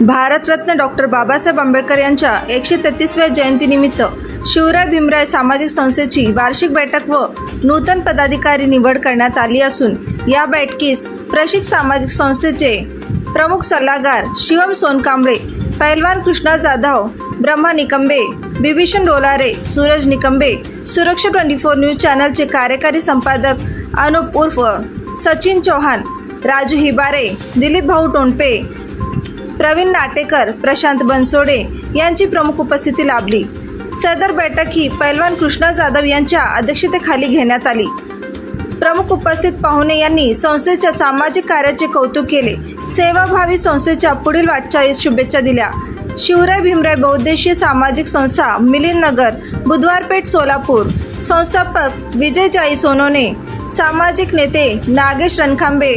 Bharat Ratna doctor Babasaheb Ambedkar यांच्या एकशे तेहतीसव्या जयंतीनिमित्त शिवराय भीमराय सामाजिक संस्थेची वार्षिक बैठक व नूतन पदाधिकारी निवड करण्यात आली असून या बैठकीस प्रशिक सामाजिक संस्थेचे प्रमुख सल्लागार शिवम सोनकांबळे पैलवान कृष्णा जाधव ब्रह्मा निकंबे बिभीषण डोलारे सूरज निकंबे सुरक्षा ट्वेंटी फोर न्यूज चॅनलचे कार्यकारी संपादक अनुप उर्फ सचिन चौहान राजू हिबारे दिलीप भाऊ टोंडपे प्रवीण नाटेकर प्रशांत बनसोडे यांची प्रमुख उपस्थिती लाभली. सदर बैठक ही पैलवान कृष्णा जाधव यांच्या अध्यक्षतेखाली घेण्यात आली. प्रमुख उपस्थित पाहुणे यांनी संस्थेच्या सामाजिक कार्याचे कौतुक केले. सेवाभावी संस्थेच्या पुढील वाटचाळीस शुभेच्छा दिल्या. शिवराय भीमराय बहुद्देशीय सामाजिक संस्था मिलिंद नगर बुधवारपेठ सोलापूर. संस्थापक विजय जाई सोनोने सामाजिक नेते नागेश रणखांबे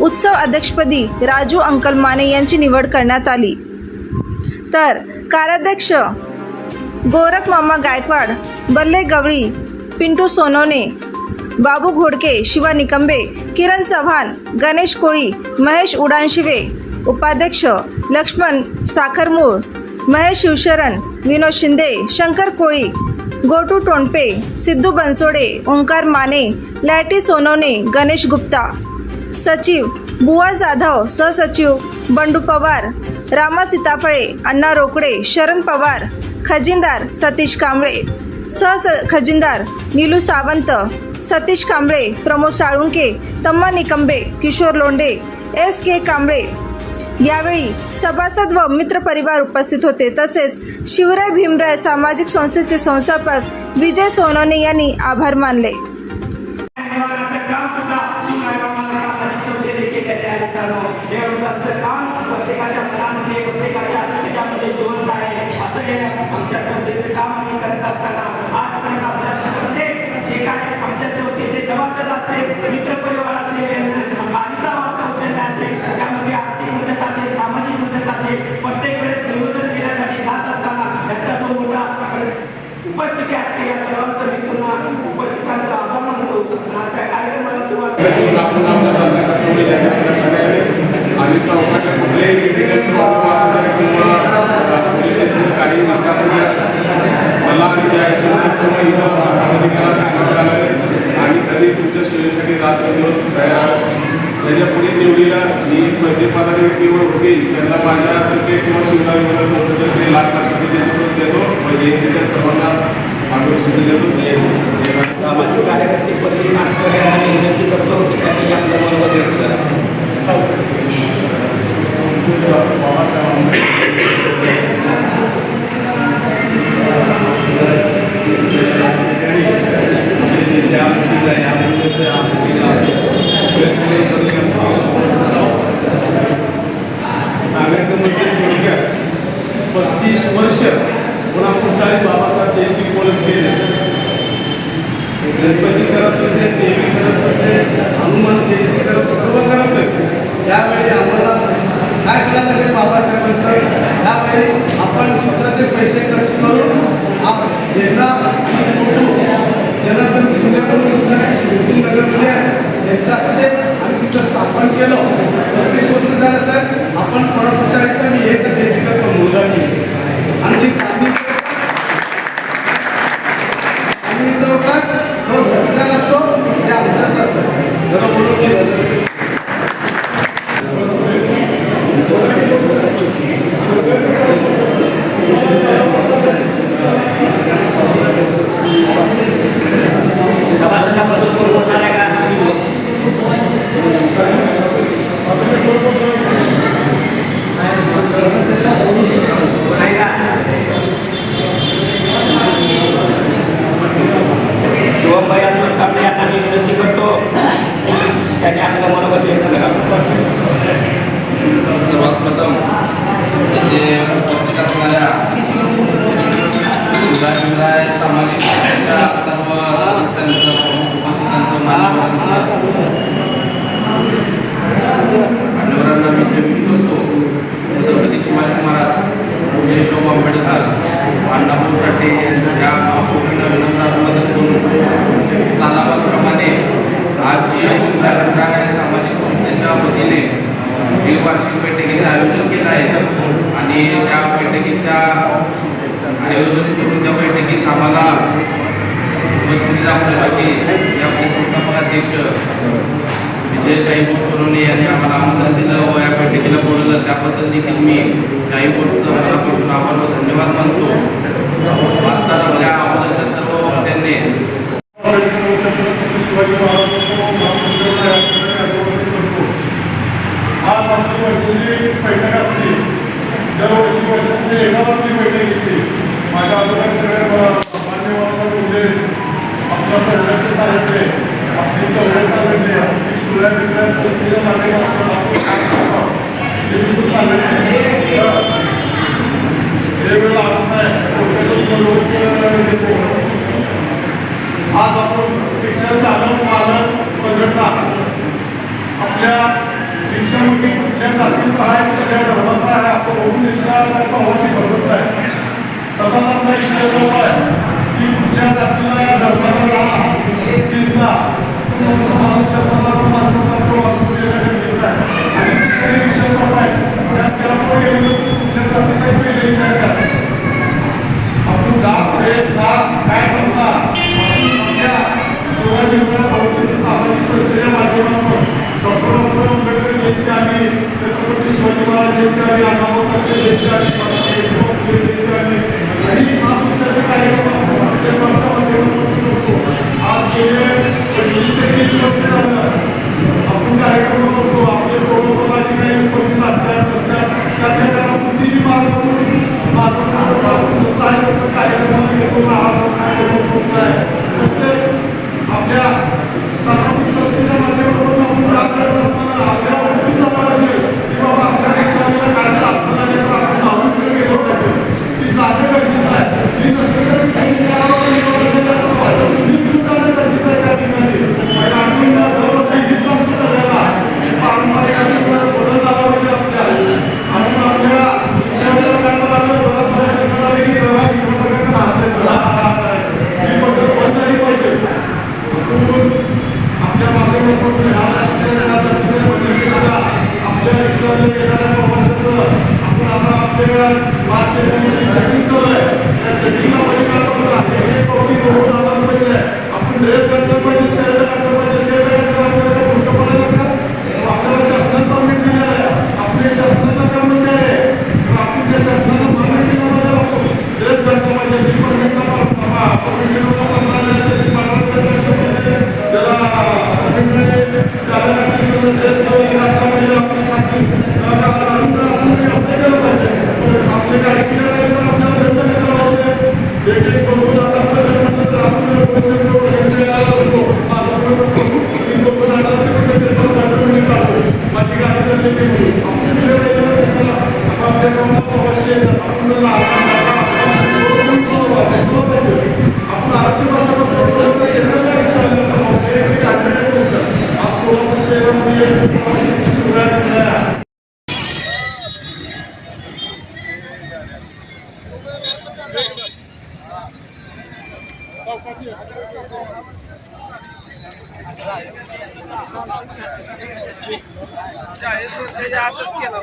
उत्सव अध्यक्षपदी राजू अंकल माने यांची निवड करण्यात आली. तर कार्याध्यक्ष गोरख मामा गायकवाड बल्ले गवळी पिंटू सोनवणे बाबू घोडके शिवा निकंबे किरण चव्हाण गणेश कोळी महेश उडानशिवे उपाध्यक्ष लक्ष्मण साखरमूळ महेश शिवशरण विनोद शिंदे शंकर कोळी गोटू टोंडपे सिद्धू बनसोडे ओंकार माने लॅटी सोनवणे गणेश गुप्ता सचिव बुवा जाधव सहसचिव बंडू पवार रामा सीताफळे अण्णा रोकडे शरण पवार खजिनदार सतीश कांबळे सह खजिनदार नीलू सावंत सतीश कांबळे प्रमोद साळुंके तम्मा निकंबे किशोर लोंडे एस के कांबळे. यावेळी सभासद व मित्र परिवार उपस्थित होते. तसेच शिवराय भीमराय सामाजिक संस्थेचे संस्थापक विजय सोनवणे यांनी आभार मानले. मित्रांनो हे आमचं काम प्रत्येकाच्या मनामध्ये प्रत्येकाच्या त्याच्यामध्ये जिवंत आहे. असं हे आमच्या संस्थेचं काम आम्ही करत असताना दिवस तयार त्याच्या पुढील निवडीला मी जे पदाधिकारी निवड होतील त्यांना माझ्यातर्फे किंवा शिवराय विकास संस्थेतर्फे लाख लाख शुभेच्छा देतो. जयंतीच्या सर्वांना मागणी शुभेच्छा देतो. सामाजिक कार्यकर्ते पदवी नाटक विनंती करतो की त्यांनी आपल्या व्यक्त करा सांगायचं पुन्हा बाबासाहेब जयंती कॉलेज केले गणपती करत होते देवी करत होते हनुमान जयंती करत सर्व करत होते त्यावेळी आम्हाला काय केलं लागेल बाबासाहेबांचं? त्यावेळी आपण स्वतःचे पैसे खर्च करून आप ज्यांना जनार्दन शिंदेकडून नगरमध्ये त्यांच्या हस्ते आम्ही तिथं स्थापन केलं. पस्तीस वर्ष झालं सर आपण परत विचार मी एक जयंती करतो मुलांनी आणि ती आणि ধরো त्यांनी आपलं मनोगत व्यक्त वार्षिक बैठकीचं आयोजन केलं आहे. आणि त्या बैठकीच्या आयोजन करून त्या बैठकीस आम्हाला उपस्थिती दाखवण्यासाठी जे आपले संस्थापकाध्यक्ष विजय साहेब सोनवणे यांनी आम्हाला आमंत्रण दिलं व या बैठकीला बोलवलं. त्याबद्दल देखील मी साहेब मनापासून आभार व धन्यवाद मानतो. आता आपल्या म्हणजे एकावरती बैठक घेतली माझ्या अगोदर सगळे मान्यवर म्हणजे आमच्या सगळ्याचे सांगितले आपली सगळे सांगितले आपली स्टुडंट सगळे सांगितले वेगवेगळा आनंद आहे आज आपण शिक्षण साधन पालन संघटना आपल्या रिक्षामध्ये कुठल्या जातीचा आहे कुठल्या धर्माचा आहे असं बघून रिक्षा होऊ शिकवत आहे तसाच आपला रिक्षा आहे মার্চের 下一次谁家都见了。